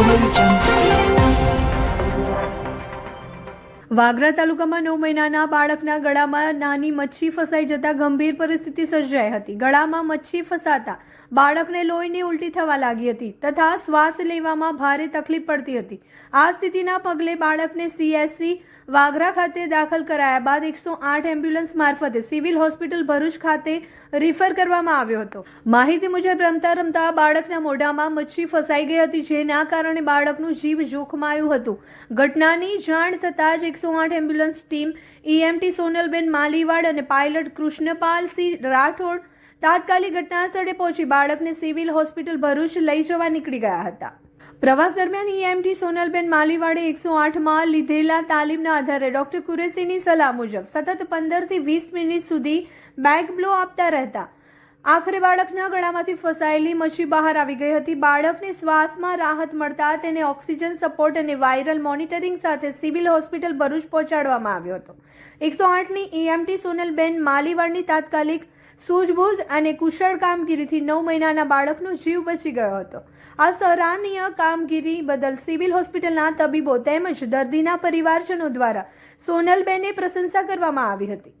我们长。વાગરા તાલુકામાં નવ મહિનાના બાળકના ગળામાં નાની મચ્છી ફસાઈ જતા ગંભીર પરિસ્થિતિ સર્જાઈ હતી. ગળામાં મચ્છી ફસાતા બાળકને લોહીની ઉલટી થવા લાગી હતી તથા શ્વાસ લેવામાં ભારે તકલીફ પડતી હતી. આ સ્થિતિના પગલે બાળકને સીએસસી વાગરા ખાતે દાખલ કરાયા બાદ એકસો આઠ એમ્બ્યુલન્સ મારફતે સિવિલ હોસ્પિટલ ભરૂચ ખાતે રિફર કરવામાં આવ્યો હતો. માહિતી મુજબ રમતા રમતા બાળકના મોઢામાં મચ્છી ફસાઈ ગઈ હતી, જેના કારણે બાળકનું જીવ જોખમાયું હતું. ઘટનાની જાણ થતાં જ એકસો આઠ ambulance team EMT Sonalben Maliwad અને પાયલટ કૃષ્ણપાલસિંહ રાઠોડ તાત્કાલિક ઘટના સ્થળે પહોંચી બાળકને સિવિલ હોસ્પિટલ ભરૂચ લઈ જવા નીકળી ગયા હતા. પ્રવાસ દરમિયાન ઈએમટી સોનલબેન માલીવાડે એકસો આઠમાં લીધેલા તાલીમના આધારે ડોક્ટર કુરેશીની સલાહ મુજબ સતત પંદરથી વીસ મિનિટ સુધી બેક બ્લો આપતા રહેતા આખરે બાળકના ગળામાંથી ફસાયેલી મચ્છી બહાર આવી ગઈ હતી. બાળકને શ્વાસમાં રાહત મળતા તેને ઓક્સિજન સપોર્ટ અને વાયરલ મોનિટરિંગ સાથે સિવિલ હોસ્પિટલ ભરૂચ પહોંચાડવામાં આવ્યો હતો. એકસો આઠની ઈએમટી સોનલબેન માલીવાડની તાત્કાલિક સૂઝબૂઝ અને કુશળ કામગીરીથી નવ મહિનાના બાળકનો જીવ બચી ગયો હતો. આ સરાહનીય કામગીરી બદલ સિવિલ હોસ્પિટલના તબીબો તેમજ દર્દીના પરિવારજનો દ્વારા સોનલબેને પ્રશંસા કરવામાં આવી હતી.